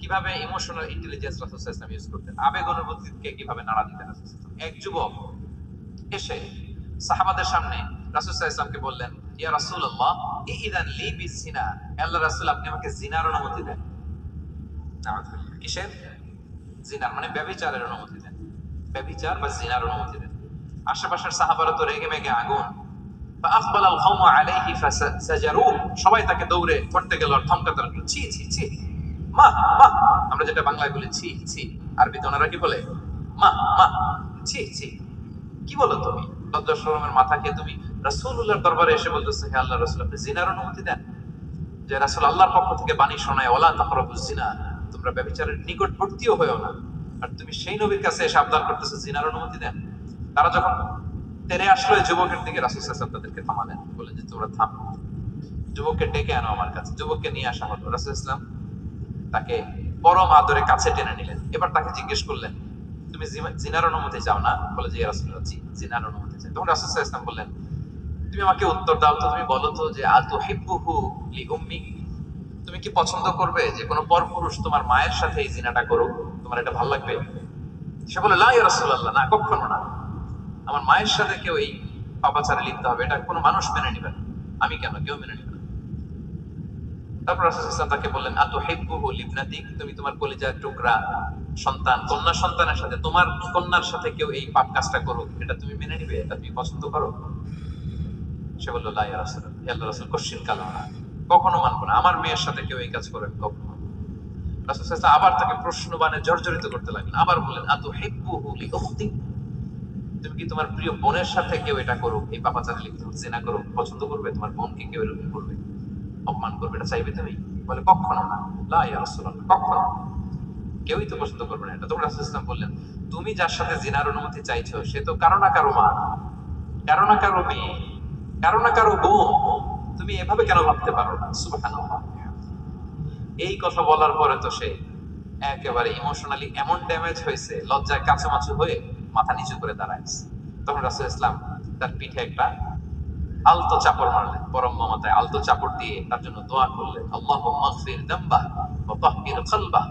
কীভাবে emotional intelligence রাসুল use করতেন? আবেগ অনুভূতিকে কীভাবে নাড়া দিতেন এক যুবক এসে সাহাবাদের সামনে বললেন, ইয়া লি বি আল্লাহ রাসুল আপনি আমাকে জিনার অনুমতি দেন। কিসের? জিনার মানে ব্যবিচারের অনুমতি দেন। ব্যবিচার বা জিনার অনুমতি দেন। আশেপাশের সাহাবারা তো রেগে মেগে আগুন। আলাইহি সবাই তাকে দৌড়ে পড়তে গেল আর থমকাতে লাগল। ছি ছি ছি। মা মা, আমরা যেটা বাংলায় বলি ছি ছি, আরবিতে ওনারা কি বলে? মা মা, ছি ছি। কি বলো তুমি? লজ্জা শরমের মাথাকে তুমি রাসূলুল্লাহর দরবারে এসে বলতেছো, হে আল্লাহ রাসূল, আপনি জিনার অনুমতি দেন? যে রাসূল আল্লাহর পক্ষ থেকে বাণী শোনায় ওলা তাকরাবুজ জিনা তোমরা ব্যভিচারের নিকটবর্তীও হয়েও না। আর তুমি সেই নবীর কাছে এসে আবদার করতেছো, জিনার অনুমতি দেন। তারা যখন তেরে আসলো যুবকের দিকে রাসূল সাল্লাল্লাহু তাদেরকে থামালেন। বলে যে, তোমরা থাম। যুবককে ডেকে আনো আমার কাছে। যুবককে নিয়ে আসা হলো। রাসূল ইসলাম তাকে পরম আদরে কাছে টেনে নিলেন। এবার তাকে জিজ্ঞেস করলেন, তুমি জিনার অনুমতি চাও না? বলে যে রাসূলুল্লাহ জি জিনার অনুমতি চাই। তখন রাসূল ওয়াসাল্লাম বললেন, তুমি আমাকে উত্তর দাও তো, তুমি বলো তো যে আতু হিব্বুহু লি তুমি কি পছন্দ করবে যে, কোনো পরপুরুষ তোমার মায়ের সাথে এই জিনাটা করুক? তোমার এটা ভালো লাগবে? সে বলে লা ইয়া রাসূলুল্লাহ, না কখনো না। আমার মায়ের সাথে কেউ এই পাপাচারে লিপ্ত হবে, এটা কোনো মানুষ মেনে নিবে আমি কেন? কেউ মেনে নিবে তারপর রাসূল ইসলাম তাকে বললেন আতু তুমি তোমার টুকরা সন্তান, কন্যা সন্তানের সাথে, তোমার কন্যার সাথে কেউ এই পাপ কাজটা করুক, এটা তুমি মেনে নিবে, এটা তুমি পছন্দ করো? সে বলল, লা রাসূলুল্লাহ হে আল্লাহ রাসূল, কোশ্চিন কালো না। কখনো মানবো না, আমার মেয়ের সাথে কেউ এই কাজ করে কখনো। রাসূল ওয়াসাল্লাম আবার তাকে প্রশ্ন বানে জর্জরিত করতে লাগলেন, আবার বললেন আতু হিব্বুহু লি উখতি তুমি কি তোমার প্রিয় বোনের সাথে কেউ এটা করুক? এই পাপাচারে হোক জেনা করুক, পছন্দ করবে, তোমার বোনকে কেউ এরকম করবে? অপমান করবে, এটা চাইবে তুমি? বলে, কখনো না। লা ইয়া কখনো কেউই তো পছন্দ করবে না এটা। তখন রাসূল ইসলাম বললেন, তুমি যার সাথে জিনার অনুমতি চাইছো, সে তো কারও না কারও মা, কারও না কারও মেয়ে, কারও না কারও বোন তুমি এভাবে কেন ভাবতে পারো না? সুবহানাল্লাহ। এই কথা বলার পরে তো সে একেবারে ইমোশনালি এমন ড্যামেজ হয়েছে, লজ্জায় কাছামাছু হয়ে মাথা নিচু করে দাঁড়ায় তখন রাসূল ইসলাম তার পিঠে একটা আলতো চাপড় মারলেন, পরম মমতায় আলতো চাপড় দিয়ে তার জন্য দোয়া করলেন আল্লাহ মাগফির দাম্বা ওয়া তাহহির কলবা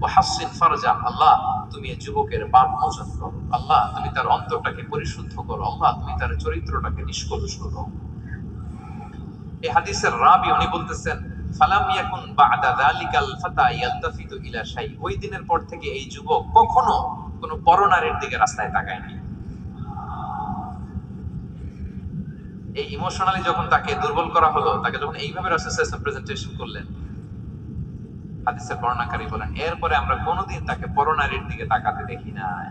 ওয়া হাসিন ফারজা, আল্লাহ তুমি এই যুবকের পাপ মোচন করো, আল্লাহ তুমি তার অন্তরটাকে পরিশুদ্ধ করো, আল্লাহ তুমি তার চরিত্রটাকে নিষ্কলুষ করো। এই হাদিসের রাবি উনি বলতেছেন, ফালাম ইয়াকুন বাদা যালিকাল ফাতা ইয়ালতাফিতু ইলা শাই। ওই দিনের পর থেকে এই যুবক কখনো কোনো পরনারীর দিকে রাস্তায় তাকায়নি। এই ইমোশনালি যখন তাকে দুর্বল করা হলো, তাকে যখন এইভাবে রাসূল প্রেজেন্টেশন করলেন, হাদিসের বর্ণনাকারী বলেন, এরপরে আমরা কোনোদিন তাকে পরনারীর দিকে তাকাতে দেখি নাই।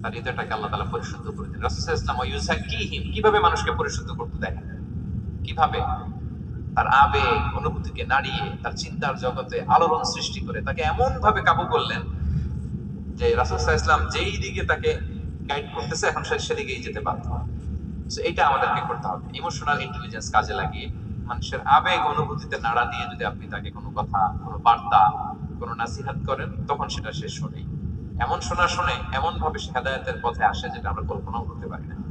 তার হৃদয়টাকে আল্লাহ তাআলা পরিশুদ্ধ করে দিন কীভাবে মানুষকে পরিশুদ্ধ করতে দেয় কীভাবে? তার আবেগ, অনুভূতিকে নাড়িয়ে, তার চিন্তার জগতে আলোড়ন সৃষ্টি করে তাকে এমন ভাবে কাবু করলেন যে রাসূল ইসলাম যেই দিকে তাকে গাইড করতেছে, এখন সে সেদিকেই যেতে বাধ্য। So এটা আমাদেরকে করতে হবে। ইমোশনাল ইন্টেলিজেন্স কাজে লাগিয়ে মানুষের আবেগ অনুভূতিতে নাড়া দিয়ে যদি আপনি তাকে কোনো কথা, কোনো বার্তা, কোনো নাসিহাত করেন, তখন সেটা সে শোনে এমন শোনা শুনে এমন ভাবে সে হেদায়তের পথে আসে যেটা আমরা কল্পনাও করতে পারি না।